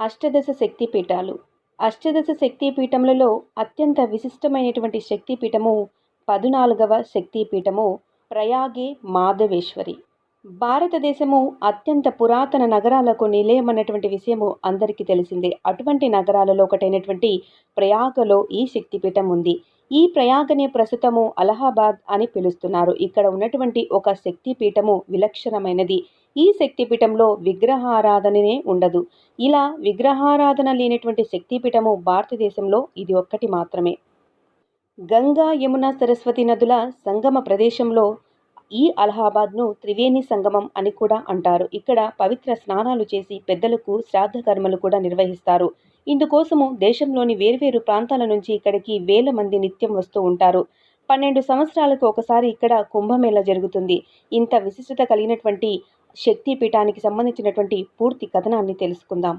అష్టదశ శక్తి పీఠాలు అష్టదశ శక్తి పీఠములలో అత్యంత విశిష్టమైనటువంటి శక్తి పీఠము పదునాలుగవ శక్తి పీఠము ప్రయాగే మాధవేశ్వరి. భారతదేశము అత్యంత పురాతన నగరాలకు నిలయమన్నటువంటి విషయము అందరికీ తెలిసిందే. అటువంటి నగరాలలో ఒకటైనటువంటి ప్రయాగలో ఈ శక్తిపీఠం ఉంది. ఈ ప్రయాగని ప్రస్తుతము అలహాబాద్ అని పిలుస్తున్నారు. ఇక్కడ ఉన్నటువంటి ఒక శక్తిపీఠము విలక్షణమైనది. ఈ శక్తిపీఠంలో విగ్రహారాధననే ఉండదు. ఇలా విగ్రహారాధన లేనటువంటి శక్తిపీఠము భారతదేశంలో ఇది ఒక్కటి మాత్రమే. గంగా యమున సరస్వతి నదుల సంగమ ప్రదేశంలో ఈ అలహాబాద్ను త్రివేణి సంగమం అని కూడా అంటారు. ఇక్కడ పవిత్ర స్నానాలు చేసి పెద్దలకు శ్రాద్ధ కర్మలు కూడా నిర్వహిస్తారు. ఇందుకోసము దేశంలోని వేర్వేరు ప్రాంతాల నుంచి ఇక్కడికి వేల మంది నిత్యం వస్తూ ఉంటారు. పన్నెండు సంవత్సరాలకు ఒకసారి ఇక్కడ కుంభమేళ జరుగుతుంది. ఇంత విశిష్టత కలిగినటువంటి శక్తి పీఠానికి సంబంధించినటువంటి పూర్తి కథనాన్ని తెలుసుకుందాం.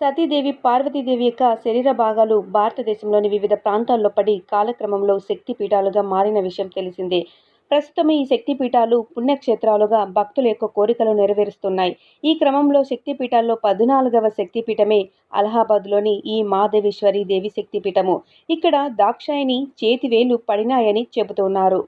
సతీదేవి పార్వతీదేవి యొక్క శరీర భాగాలు భారతదేశంలోని వివిధ ప్రాంతాల్లో పడి కాలక్రమంలో శక్తి పీఠాలుగా మారిన విషయం తెలిసిందే. ప్రస్తుతం ఈ శక్తిపీఠాలు పుణ్యక్షేత్రాలుగా భక్తుల యొక్క కోరికలు నెరవేరుస్తున్నాయి. ఈ క్రమంలో శక్తిపీఠాల్లో పద్నాలుగవ శక్తిపీఠమే అలహాబాద్లోని ఈ మాదేవేశ్వరి దేవి శక్తిపీఠము. ఇక్కడ దాక్షాయిని చేతివేలు పడినాయని చెబుతున్నారు.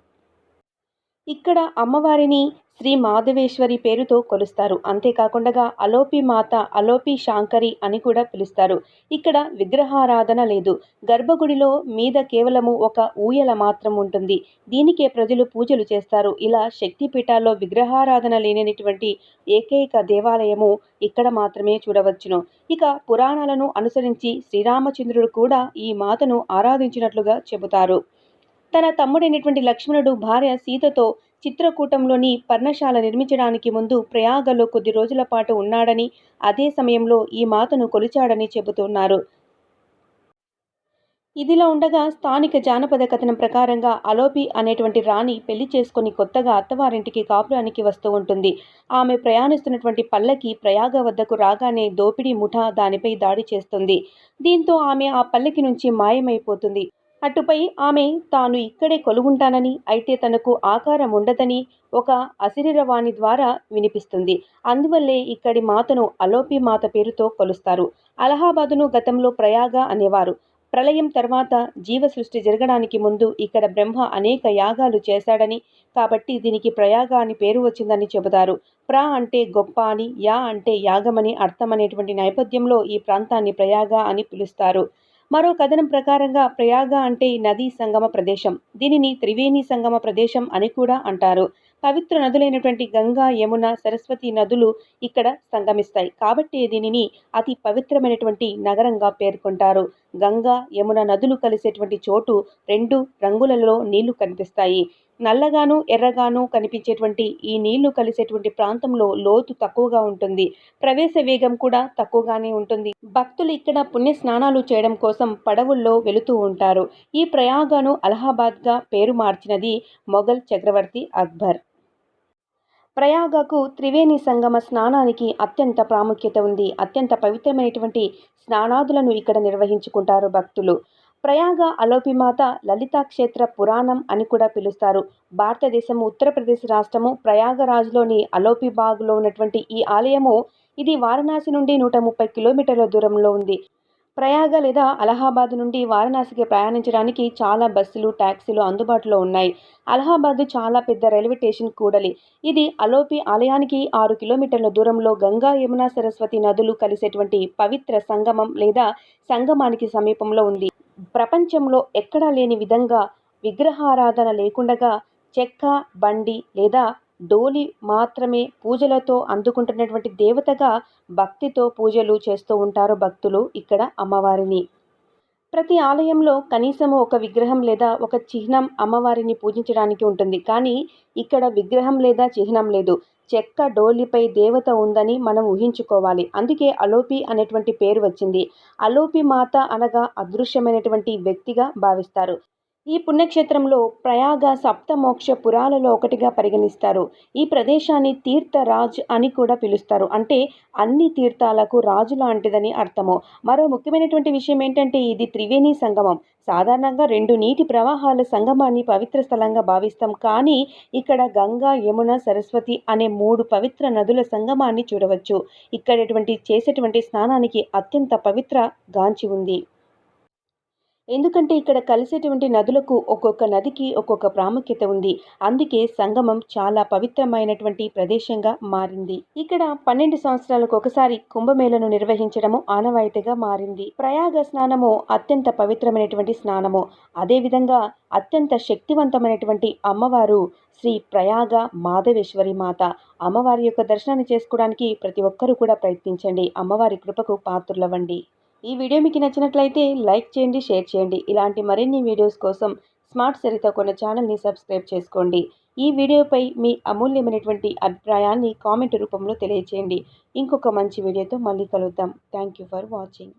ఇక్కడ అమ్మవారిని శ్రీ మాధవేశ్వరి పేరుతో కొలుస్తారు. అంతేకాకుండా అలోపి మాత అలోపి శాంకరి అని కూడా పిలుస్తారు. ఇక్కడ విగ్రహారాధన లేదు. గర్భగుడిలో మీద కేవలము ఒక ఊయల మాత్రం ఉంటుంది. దీనికే ప్రజలు పూజలు చేస్తారు. ఇలా శక్తిపీఠాల్లో విగ్రహారాధన లేనటువంటి ఏకైక దేవాలయము ఇక్కడ మాత్రమే చూడవచ్చును. ఇక పురాణాలను అనుసరించి శ్రీరామచంద్రుడు కూడా ఈ మాతను ఆరాధించినట్లుగా చెబుతారు. తన తమ్ముడైనటువంటి లక్ష్మణుడు భార్య సీతతో చిత్రకూటంలోని పర్ణశాల నిర్మించడానికి ముందు ప్రయాగలో కొద్ది రోజుల పాటు ఉన్నాడని అదే సమయంలో ఈ మాతను కొలిచాడని చెబుతున్నారు. ఇదిలా ఉండగా స్థానిక జానపద కథనం ప్రకారంగా అలోపి అనేటువంటి రాణి పెళ్ళి చేసుకుని కొత్తగా అత్తవారింటికి కాపురానికి వస్తూ ఉంటుంది. ఆమె ప్రయాణిస్తున్నటువంటి పల్లకి ప్రయాగ వద్దకు రాగానే దోపిడీ ముఠా దానిపై దాడి చేస్తుంది. దీంతో ఆమె ఆ పల్లకి నుంచి మాయమైపోతుంది. అటుపై ఆమె తాను ఇక్కడే కొలుగుంటానని అయితే తనకు ఆకారం ఉండదని ఒక అసిరిరవాణి ద్వారా వినిపిస్తుంది. అందువల్లే ఇక్కడి మాతను అలోపి మాత పేరుతో కొలుస్తారు. అలహాబాదును గతంలో ప్రయాగ అనేవారు. ప్రళయం తర్వాత జీవ సృష్టి జరగడానికి ముందు ఇక్కడ బ్రహ్మ అనేక యాగాలు చేశాడని కాబట్టి దీనికి ప్రయాగ అని పేరు వచ్చిందని చెబుతారు. ప్ర అంటే గొప్ప అని యా అంటే యాగమని అర్థమనేటువంటి నేపథ్యంలో ఈ ప్రాంతాన్ని ప్రయాగ అని పిలుస్తారు. మరో కథనం ప్రకారంగా ప్రయాగ అంటే నదీ సంగమ ప్రదేశం. దీనిని త్రివేణి సంగమ ప్రదేశం అని కూడా అంటారు. పవిత్ర నదులైనటువంటి గంగా యమున సరస్వతి నదులు ఇక్కడ సంగమిస్తాయి. కాబట్టి దీనిని అతి పవిత్రమైనటువంటి నగరంగా పేర్కొంటారు. గంగా యమున నదులు కలిసేటువంటి చోటు రెండు రంగులలో నీళ్ళు కనిపిస్తాయి. నల్లగాను ఎర్రగాను కనిపించేటువంటి ఈ నీళ్ళు కలిసేటువంటి ప్రాంతంలో లోతు తక్కువగా ఉంటుంది. ప్రవేశ వేగం కూడా తక్కువగానే ఉంటుంది. భక్తులు ఇక్కడ పుణ్య స్నానాలు చేయడం కోసం పడవుల్లో వెళుతూ ఉంటారు. ఈ ప్రయాగాను అలహాబాద్గా పేరు మార్చినది మొఘల్ చక్రవర్తి అక్బర్. ప్రయాగకు త్రివేణి సంగమ స్నానానికి అత్యంత ప్రాముఖ్యత ఉంది. అత్యంత పవిత్రమైనటువంటి స్నానాదులను ఇక్కడ నిర్వహించుకుంటారు భక్తులు. ప్రయాగ అలోపిమాత లలితా క్షేత్ర పురాణం అని కూడా పిలుస్తారు. భారతదేశం ఉత్తరప్రదేశ్ రాష్ట్రము ప్రయాగరాజ్లోని అలోపిబాగ్లో ఉన్నటువంటి ఈ ఆలయము ఇది వారణాసి నుండి నూట ముప్పై కిలోమీటర్ల దూరంలో ఉంది. ప్రయాగ లేదా అలహాబాద్ నుండి వారణాసికి ప్రయాణించడానికి చాలా బస్సులు ట్యాక్సీలు అందుబాటులో ఉన్నాయి. అలహాబాద్ చాలా పెద్ద రైల్వే స్టేషన్ కూడలి. ఇది అలోపి ఆలయానికి ఆరు కిలోమీటర్ల దూరంలో గంగా యమున సరస్వతి నదులు కలిసేటువంటి పవిత్ర సంగమం లేదా సంగమానికి సమీపంలో ఉంది. ప్రపంచంలో ఎక్కడా లేని విధంగా విగ్రహారాధన లేకుండగా చెక్క బండి లేదా డోలి మాత్రమే పూజలతో అందుకుంటున్నటువంటి దేవతగా భక్తితో పూజలు చేస్తూ ఉంటారు భక్తులు ఇక్కడ అమ్మవారిని. ప్రతి ఆలయంలో కనీసం ఒక విగ్రహం లేదా ఒక చిహ్నం అమ్మవారిని పూజించడానికి ఉంటుంది. కానీ ఇక్కడ విగ్రహం లేదా చిహ్నం లేదు. చెక్క డోలిపై దేవత ఉందని మనం ఊహించుకోవాలి. అందుకే అలోపి అనేటువంటి పేరు వచ్చింది. అలోపి మాత అనగా అదృశ్యమైనటువంటి వ్యక్తిగా భావిస్తారు. ఈ పుణ్యక్షేత్రంలో ప్రయాగ సప్తమోక్ష పురాలలో ఒకటిగా పరిగణిస్తారు. ఈ ప్రదేశాన్ని తీర్థరాజ్ అని కూడా పిలుస్తారు. అంటే అన్ని తీర్థాలకు రాజు లాంటిదని అర్థము. మరో ముఖ్యమైనటువంటి విషయం ఏంటంటే ఇది త్రివేణి సంగమం. సాధారణంగా రెండు నీటి ప్రవాహాల సంగమాన్ని పవిత్ర స్థలంగా భావిస్తాం. కానీ ఇక్కడ గంగా యమున సరస్వతి అనే మూడు పవిత్ర నదుల సంగమాన్ని చూడవచ్చు. ఇక్కడటువంటి చేసేటువంటి స్నానానికి అత్యంత పవిత్ర గాంచి ఉంది. ఎందుకంటే ఇక్కడ కలిసేటువంటి నదులకు ఒక్కొక్క నదికి ఒక్కొక్క ప్రాముఖ్యత ఉంది. అందుకే సంగమం చాలా పవిత్రమైనటువంటి ప్రదేశంగా మారింది. ఇక్కడ పన్నెండు సంవత్సరాలకు ఒకసారి కుంభమేళను నిర్వహించడము ఆనవాయితీగా మారింది. ప్రయాగ స్నానము అత్యంత పవిత్రమైనటువంటి స్నానము. అదేవిధంగా అత్యంత శక్తివంతమైనటువంటి అమ్మవారు శ్రీ ప్రయాగ మాధవేశ్వరి మాత. అమ్మవారి యొక్క దర్శనాన్ని చేసుకోవడానికి ప్రతి ఒక్కరూ కూడా ప్రయత్నించండి. అమ్మవారి కృపకు పాత్రులవ్వండి. ఈ వీడియో మీకు నచ్చినట్లయితే లైక్ చేయండి షేర్ చేయండి. ఇలాంటి మరిన్ని వీడియోస్ కోసం స్మార్ట్ సరిత కొన్న ఛానల్ని సబ్స్క్రైబ్ చేసుకోండి. ఈ వీడియోపై మీ అమూల్యమైనటువంటి అభిప్రాయాన్ని కామెంట్ రూపంలో తెలియచేయండి. ఇంకొక మంచి వీడియోతో మళ్ళీ కలుద్దాం. Thank you for watching.